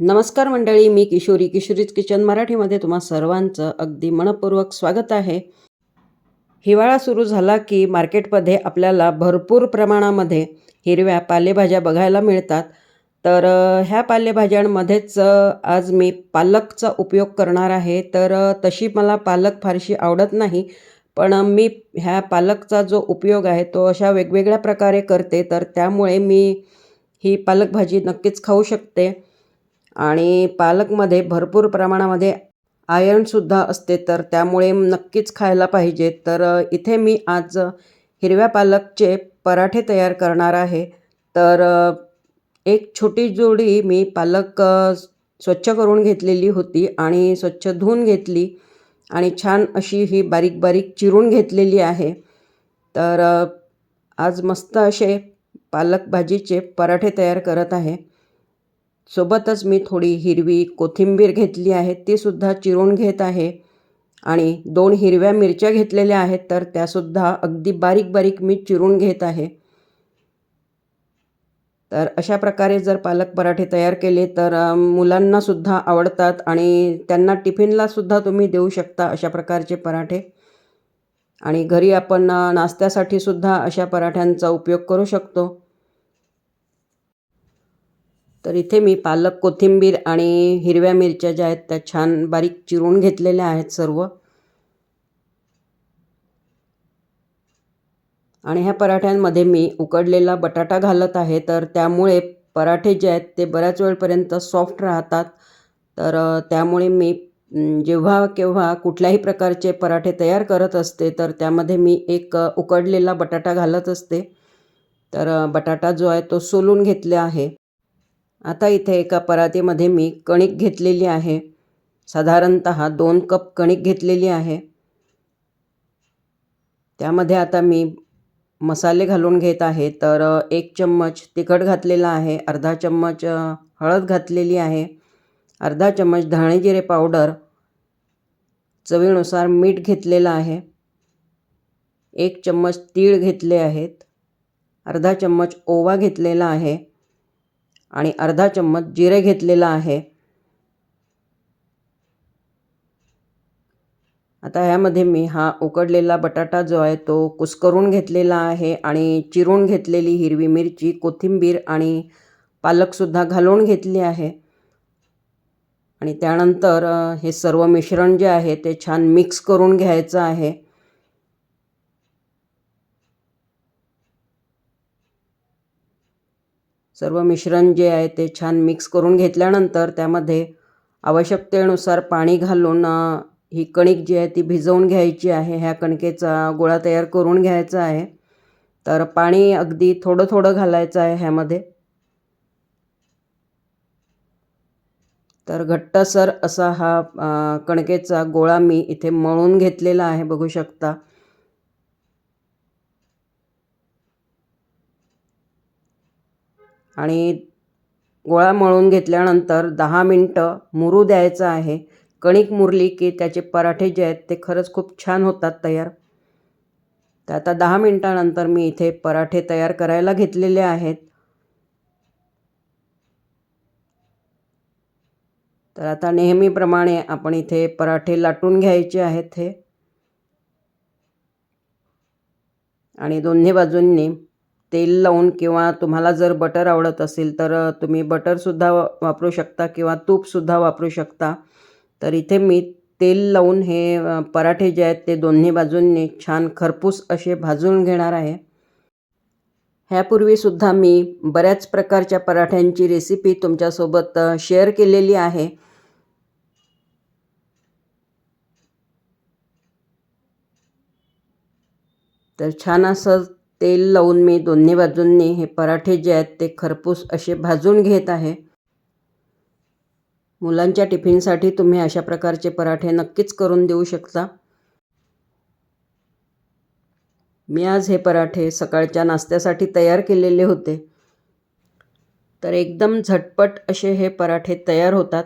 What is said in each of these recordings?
नमस्कार मंडळी मी किशोरी. किशोरीज किचन मराठीमध्ये तुम्हा सर्वांचं अगदी मनपूर्वक स्वागत आहे. हिवाळा सुरू झाला की मार्केटमध्ये आपल्याला भरपूर प्रमाणामध्ये हिरव्या पालेभाज्या बघायला मिळतात. तर ह्या पालेभाज्यांमध्येच आज मी पालकचा उपयोग करणार आहे. तर तशी मला पालक फारशी आवडत नाही पण मी ह्या पालकचा जो उपयोग आहे तो अशा वेगवेगळ्या प्रकारे करते. तर त्यामुळे मी ही पालक भाजी नक्कीच खाऊ शकते. आणि पालकमध्ये भरपूर प्रमाणामध्ये आयर्नसुद्धा असते तर त्यामुळे नक्कीच खायला पाहिजे. तर इथे मी आज हिरव्या पालकचे पराठे तयार करणार आहे. तर एक छोटी जोडी मी पालक स्वच्छ करून घेतलेली होती आणि स्वच्छ धुवून घेतली आणि छान अशी ही बारीक बारीक चिरून घेतलेली आहे. तर आज मस्त असे पालक भाजीचे पराठे तयार करत आहे. सोबतच मी थोडी हिरवी कोथिंबीर घेतली आहे तीसुद्धा चिरून घेत आहे. आणि दोन हिरव्या मिरच्या घेतलेल्या आहेत तर त्यासुद्धा अगदी बारीक बारीक मी चिरून घेत आहे. तर अशा प्रकारे जर पालक पराठे तयार केले तर मुलांनासुद्धा आवडतात आणि त्यांना टिफिनलासुद्धा तुम्ही देऊ शकता अशा प्रकारचे पराठे. आणि घरी आपण नाश्त्यासाठी नाश्त्यासाठीसुद्धा अशा पराठ्यांचा उपयोग करू शकतो. तर इथे मी पालक कोथिंबीर आणि हिरव्या मिरच्या ज्या आहेत त्या छान बारीक चिरून घेतलेल्या आहेत सर्व. आणि ह्या पराठ्यांमध्ये मी उकडलेला बटाटा घालत आहे. तर त्यामुळे पराठे जे आहेत ते बऱ्याच वेळपर्यंत सॉफ्ट राहतात. तर त्यामुळे मी जेव्हा केव्हा कुठल्याही प्रकारचे पराठे तयार करत असते तर त्यामध्ये मी एक उकडलेला बटाटा घालत असते. तर बटाटा जो आहे तो सोलून घेतला आहे. आता इथे एका परातीमध्ये मी कणिक घेतलेली आहे. साधारणत दोन कप कणिक घेतलेली आहे. त्यामध्ये आता मी मसाले घालून घेत आहे. तर एक चम्मच तिखट घातलेला आहे. अर्धा चम्मच हळद घातलेली आहे. अर्धा चम्मच धणे जिरे पावडर चवीनुसार मीठ घेतलेलं आहे. एक चम्मच तीळ घेतले आहेत. अर्धा चम्मच ओवा घेतलेला आहे. आणि अर्धा चम्मच जिरे घेतलेला आहे. आता ह्यामध्ये मी हा उकडलेला बटाटा जो आहे तो कुस्करून घेतलेला आहे आणि चिरून घेतलेली हिरवी मिरची कोथिंबीर आणि पालकसुद्धा घालून घेतली आहे. आणि त्यानंतर हे सर्व मिश्रण जे आहे ते छान मिक्स करून घ्यायचं आहे. सर्व मिश्रण जे आहे ते छान मिक्स करून घेतल्यानंतर त्यामध्ये आवश्यकतेनुसार पाणी घालून ही कणिक जी आहे ती भिजवून घ्यायची आहे. ह्या कणकेचा गोळा तयार करून घ्यायचा आहे. तर पाणी अगदी थोडं थोडं घालायचं आहे ह्यामध्ये. तर घट्टसर असा हा कणकेचा गोळा मी इथे मळून घेतलेला आहे बघू शकता. आणि गोळा मळून घेतल्यानंतर दहा मिनटं मुरू द्यायचं आहे. कणिक मुरली की त्याचे पराठे जे आहेत ते खरंच खूप छान होतात तयार. तर आता दहा मिनटानंतर मी इथे पराठे तयार करायला घेतलेले आहेत. तर आता नेहमीप्रमाणे आपण इथे पराठे लाटून घ्यायचे आहेत हे. आणि दोन्ही बाजूंनी तेल लावून किंवा तुम्हाला जर बटर आवडत असेल तर तुम्ही बटरसुद्धा वापरू शकता किंवा तूपसुद्धा वापरू शकता. तर इथे मी तेल लावून हे पराठे जे आहेत ते दोन्ही बाजूंनी छान खरपूस असे भाजून घेणार आहे. ह्यापूर्वीसुद्धा मी बऱ्याच प्रकारच्या पराठ्यांची रेसिपी तुमच्यासोबत शेअर केलेली आहे. तर छान असं तेल लावून मी दोन्ही बाजूंनी हे पराठे जे आहेत ते खरपूस असे भाजून घेत आहे. मुलांच्या टिफिनसाठी तुम्ही अशा प्रकारचे पराठे नक्कीच करून देऊ शकता. मी आज हे पराठे सकाळच्या नाश्त्यासाठी तयार केलेले होते. तर एकदम झटपट असे हे पराठे तयार होतात.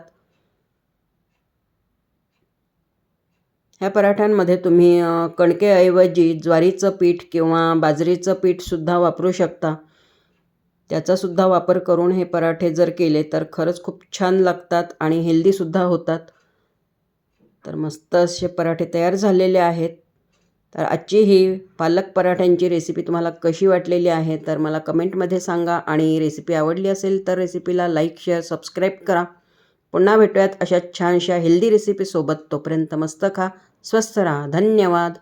ह्या पराठ्यांमध्ये तुम्ही कणकेऐवजी ज्वारीचं पीठ किंवा बाजरीचं पीठसुद्धा वापरू शकता. त्याचासुद्धा वापर करून हे पराठे जर केले तर खरंच खूप छान लागतात आणि हेल्दीसुद्धा होतात. तर मस्त असे पराठे तयार झालेले आहेत. तर आजची ही पालक पराठ्यांची रेसिपी तुम्हाला कशी वाटलेली आहे तर मला कमेंटमध्ये सांगा. आणि रेसिपी आवडली असेल तर रेसिपीला लाईक शेअर सबस्क्राईब करा. पुन्हा भेटूयात अशा छानशा हेल्दी रेसिपीसोबत तोपर्यंत मस्त खा स्वस्त राहा. धन्यवाद.